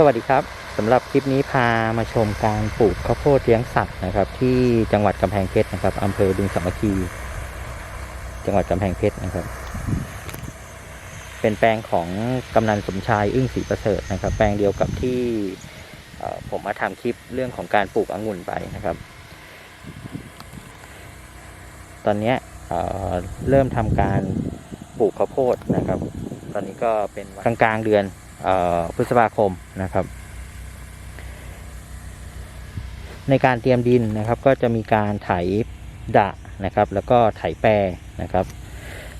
สวัสดีครับสำหรับคลิปนี้พามาชมการปลูกข้าวโพดเลี้ยงสัตว์นะครับ ที่จังหวัดกำแพงเพชรนะครับอำเภอบึงสามัคคี จังหวัดกำแพงเพชรนะครับ เป็นแปลงของกำนันสมชายอึ้งศรีประเสริฐนะครับ แปลงเดียวกับที่ผมมาทำคลิปเรื่องของการปลูกองุ่นไปนะครับ ตอนนี้เริ่มทำการปลูกข้าวโพดนะครับ ตอนนี้ก็เป็นกลางกลางๆเดือน พฤษภาคมนะครับ ในการเตรียมดินนะครับก็จะมีการไถดะนะครับ แล้วก็ไถแปรนะครับ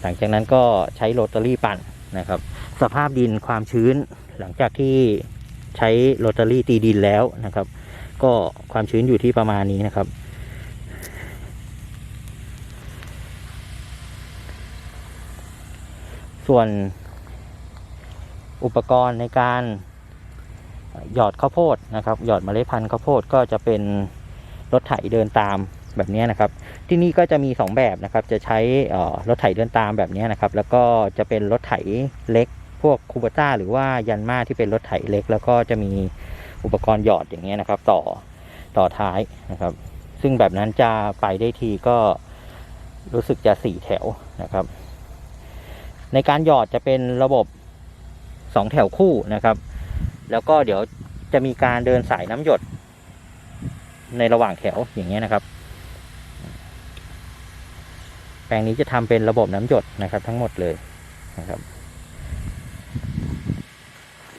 หลังจากนั้นก็ใช้โรตารี่ปั่นนะครับ สภาพดินความชื้นหลังจากที่ใช้โรตารี่ตีดินแล้วนะครับ ก็ความชื้นอยู่ที่ประมาณนี้นะครับส่วน อุปกรณ์ในการหยอดข้าวโพดนะครับ หยอดเมล็ดพันธุ์ข้าวโพดก็จะเป็นรถไถเดินตามแบบนี้นะครับ ที่นี่ก็จะมี 2 แบบนะครับ จะใช้รถไถเดินตามแบบนี้นะครับ แล้วก็จะเป็นรถไถเล็ก พวกคูบต้าหรือว่ายันมาที่เป็นรถไถเล็ก แล้วก็จะมีอุปกรณ์หยอดอย่างเงี้ยนะครับ ต่อต่อท้ายนะครับ ซึ่งแบบนั้นจะไปได้ทีก็รู้สึกจะสี่แถวนะครับ ในการหยอดจะเป็นระบบ สองแถวคู่นะครับ แล้วก็เดี๋ยวจะมีการเดินสายน้ำหยด ในระหว่างแถวอย่างเงี้ยนะครับ แปลงนี้จะทำเป็นระบบน้ำหยดนะครับ ทั้งหมดเลยนะครับ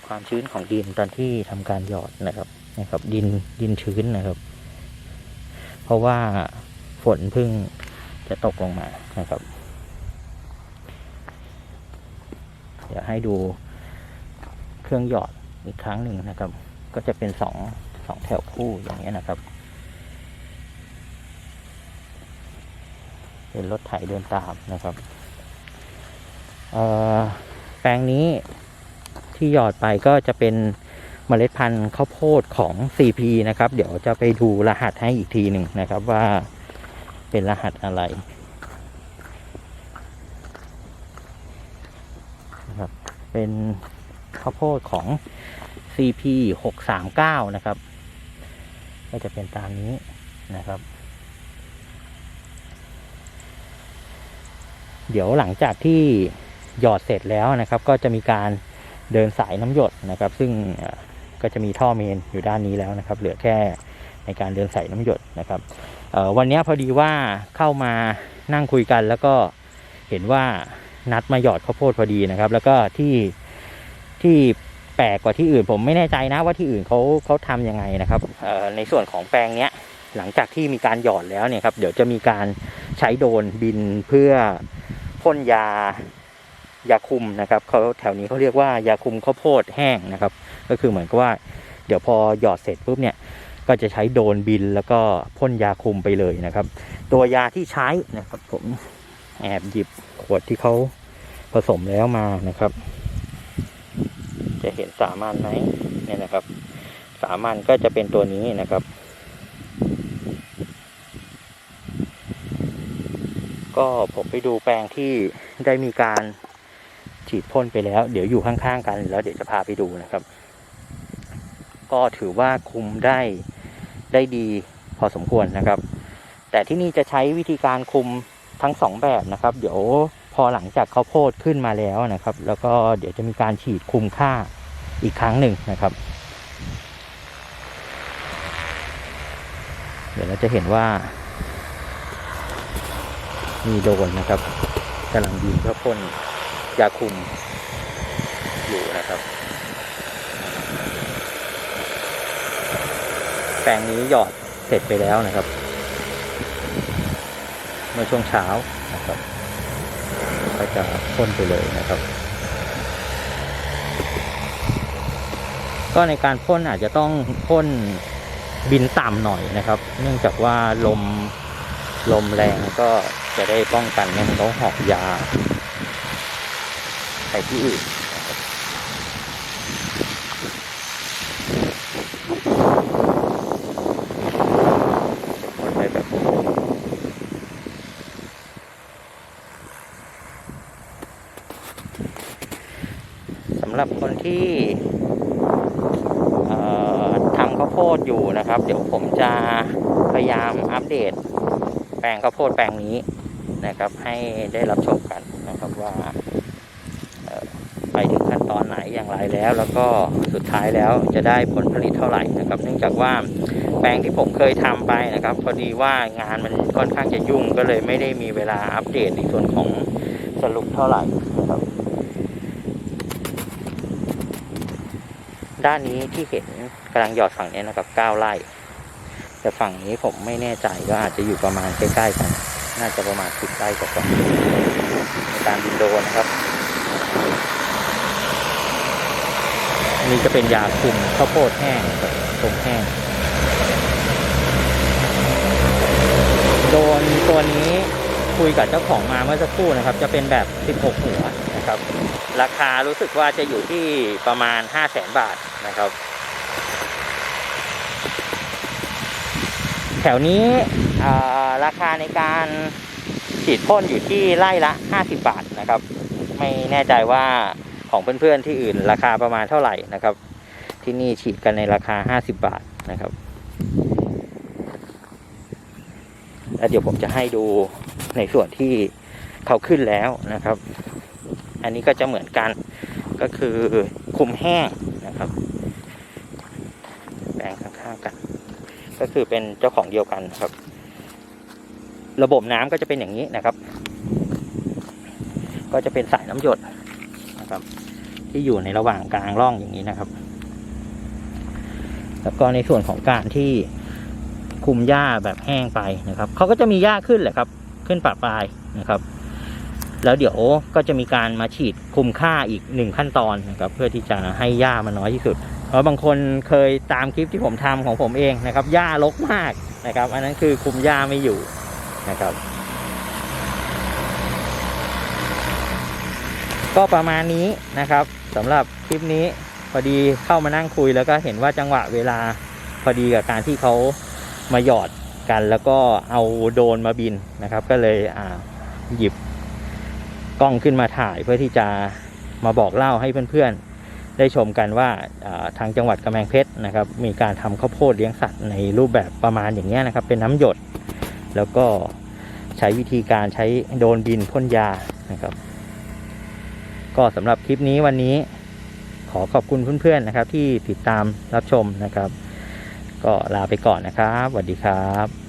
ความชื้นของดินตอนที่ทำการหยอดนะครับนะครับ ดินดินชื้นนะครับ เพราะว่าฝนเพิ่งจะตกลงมานะครับ เดี๋ยวให้ดู เครื่องหยอดอีกครั้งหนึ่งนะครับ ก็จะเป็นสองสองแถวคู่อย่างนี้ยนะครับ เป็นรถไถเดินตามนะครับแปลงนี้ที่หยอดไปก็จะเป็นเมล็ดพันธุ์ข้าวโพดของ CP นะครับ เดี๋ยวจะไปดูรหัสให้อีกทีหนึ่งนะครับว่าเป็นรหัสอะไรเป็น ข้าวโพดของ CP 639 นะครับ ก็จะเป็นตามนี้นะครับ เดี๋ยวหลังจากที่หยอดเสร็จแล้วนะครับ ก็จะมีการเดินสายน้ำหยดนะครับ ซึ่งก็จะมีท่อเมนอยู่ด้านนี้แล้วนะครับ เหลือแค่ในการเดินสายน้ำหยดนะครับวันนี้พอดีว่าเข้ามานั่งคุยกันแล้วก็เห็นว่านัดมาหยอดข้าวโพดพอดีนะครับ แล้วก็ที่ ที่แปลกกว่าที่อื่น ผมไม่แน่ใจนะว่าที่อื่นเขาเขาทำยังไงนะครับในส่วนของแปลงเนี้ยหลังจากที่มีการหยอดแล้วเนี่ยครับเดี๋ยวจะมีการใช้โดนบินเพื่อพ่นยายาคุมนะครับเขาแถวนี้เขาเรียกว่ายาคุมข้าวโพดแห้งนะครับ ก็คือเหมือนกับว่า เดี๋ยวพอหยอดเสร็จปุ๊บเนี่ยก็จะใช้โดนบินแล้วก็พ่นยาคุมไปเลยนะครับ ตัวยาที่ใช้นะครับ ผมแอบหยิบขวดที่เขาผสมแล้วมานะครับ จะเห็นสามัญไหมเนี่ยนะครับ สามัญก็จะเป็นตัวนี้นะครับ ก็ผมไปดูแปลงที่ได้มีการฉีดพ่นไปแล้ว เดี๋ยวอยู่ข้างๆกัน แล้วเดี๋ยวจะพาไปดูนะครับ ก็ถือว่าคุมได้ได้ดีพอสมควรนะครับ แต่ที่นี่จะใช้วิธีการคุมทั้งสองแบบนะครับ เดี๋ยว พอหลังจากข้าวโพดขึ้นมาแล้วนะครับ แล้วก็เดี๋ยวจะมีการฉีดคุมค่าอีกครั้งหนึ่งนะครับ เดี๋ยวเราจะเห็นว่า มีโดรนนะครับกำลังยิงเพื่อพ่นยาคุมอยู่นะครับแปลงนี้หยอดเสร็จไปแล้วนะครับ เมื่อช่วงเช้านะครับ ก็จะพ่นไปเลยนะครับ ก็ในการพ่นอาจจะต้องพ่นบินต่ำหน่อยนะครับ เนื่องจากว่าลมลมแรงก็จะได้ป้องกันไม่ให้เขาหอกยาไปที่อื่นนะครับพ่นไปแบบนี้สำ หรับคนที่ทำข้าวโพดอยู่นะครับ เดี๋ยวผมจะพยายามอัปเดต แปลงข้าวโพดแปลงนี้นะครับ ให้ได้รับชมกันนะครับว่าไปถึงขั้นตอนไหนอย่างไรแล้ว แล้วก็สุดท้ายแล้วจะได้ผลผลิตเท่าไหร่นะครับ เนื่องจากว่าแปลงที่ผมเคยทำไปนะครับ พอดีว่างานมันค่อนข้างจะยุ่งก็เลยไม่ได้มีเวลาอัปเดตในส่วนของสรุปเท่าไหร่นะครับ ด้านนี้ที่เห็นกำลังหยอดฝั่งนี้นะครับ9ไร่ แต่ฝั่งนี้ผมไม่แน่ใจก็อาจจะอยู่ประมาณใกล้ๆกัน น่าจะประมาณ10ไร่กว่าในการบินโดนะครับนี้จะเป็นยาคุมข้าวโพดแห้งกับตรงแห้ง โดนตัวนี้คุยกับเจ้าของมาเมื่อสักครู่นะครับ จะเป็นแบบ 16 หัวนะครับ ราคารู้สึกว่าจะอยู่ที่ประมาณ 5 0 0แสนบาทนะครับ แถวนี้ราคาในการฉีดพ่นอยู่ที่ไร่ละ 50 บาทนะครับ ไม่แน่ใจว่าของเพื่อนๆที่อื่นราคาประมาณเท่าไหร่นะครับ ที่นี่ฉีดกันในราคา 50 บาทนะครับแล้วเดี๋ยวผมจะให้ดูในส่วนที่เขาขึ้นแล้วนะครับ อันนี้ก็จะเหมือนกันก็คือคุมแห้งนะครับแปลงข้างๆกัน ก็คือเป็นเจ้าของเดียวกันครับ ระบบน้ำก็จะเป็นอย่างนี้นะครับ ก็จะเป็นสายน้ำหยดนะครับ ที่อยู่ในระหว่างกลางร่องอย่างนี้นะครับ แล้วก็ในส่วนของการที่คุมหญ้าแบบแห้งไปนะครับเขาก็จะมีหญ้าขึ้นแหละครับ ขึ้นปะปลายนะครับ แล้วเดี๋ยวก็จะมีการมาฉีดคุมค่าอีกหนึ่งขั้นตอนนะครับเพื่อที่จะให้หญ้ามันน้อยที่สุดเพราะบางคนเคยตามคลิปที่ผมทำของผมเองนะครับหญ้ารกมากนะครับ อันนั้นคือคุมหญ้าไม่อยู่นะครับ ก็ประมาณนี้นะครับสำหรับคลิปนี้พอดีเข้ามานั่งคุยแล้วก็เห็นว่าจังหวะเวลาพอดีกับการที่เขามาหยอดกัน แล้วก็เอาโดนมาบินนะครับ ก็เลยอ่าหยิบ กล้องขึ้นมาถ่ายเพื่อที่จะมาบอกเล่าให้เพื่อนๆ ได้ชมกันว่าทางจังหวัดกำแพงเพชรนะครับ มีการทำข้าวโพดเลี้ยงสัตว์ในรูปแบบประมาณอย่างนี้นะครับ เป็นน้ำหยด แล้วก็ใช้วิธีการใช้โดรนบินพ่นยานะครับ ก็สำหรับคลิปนี้วันนี้ขอขอบคุณเพื่อนๆนะครับ ที่ติดตามรับชมนะครับ ก็ลาไปก่อนนะครับสวัสดีครับ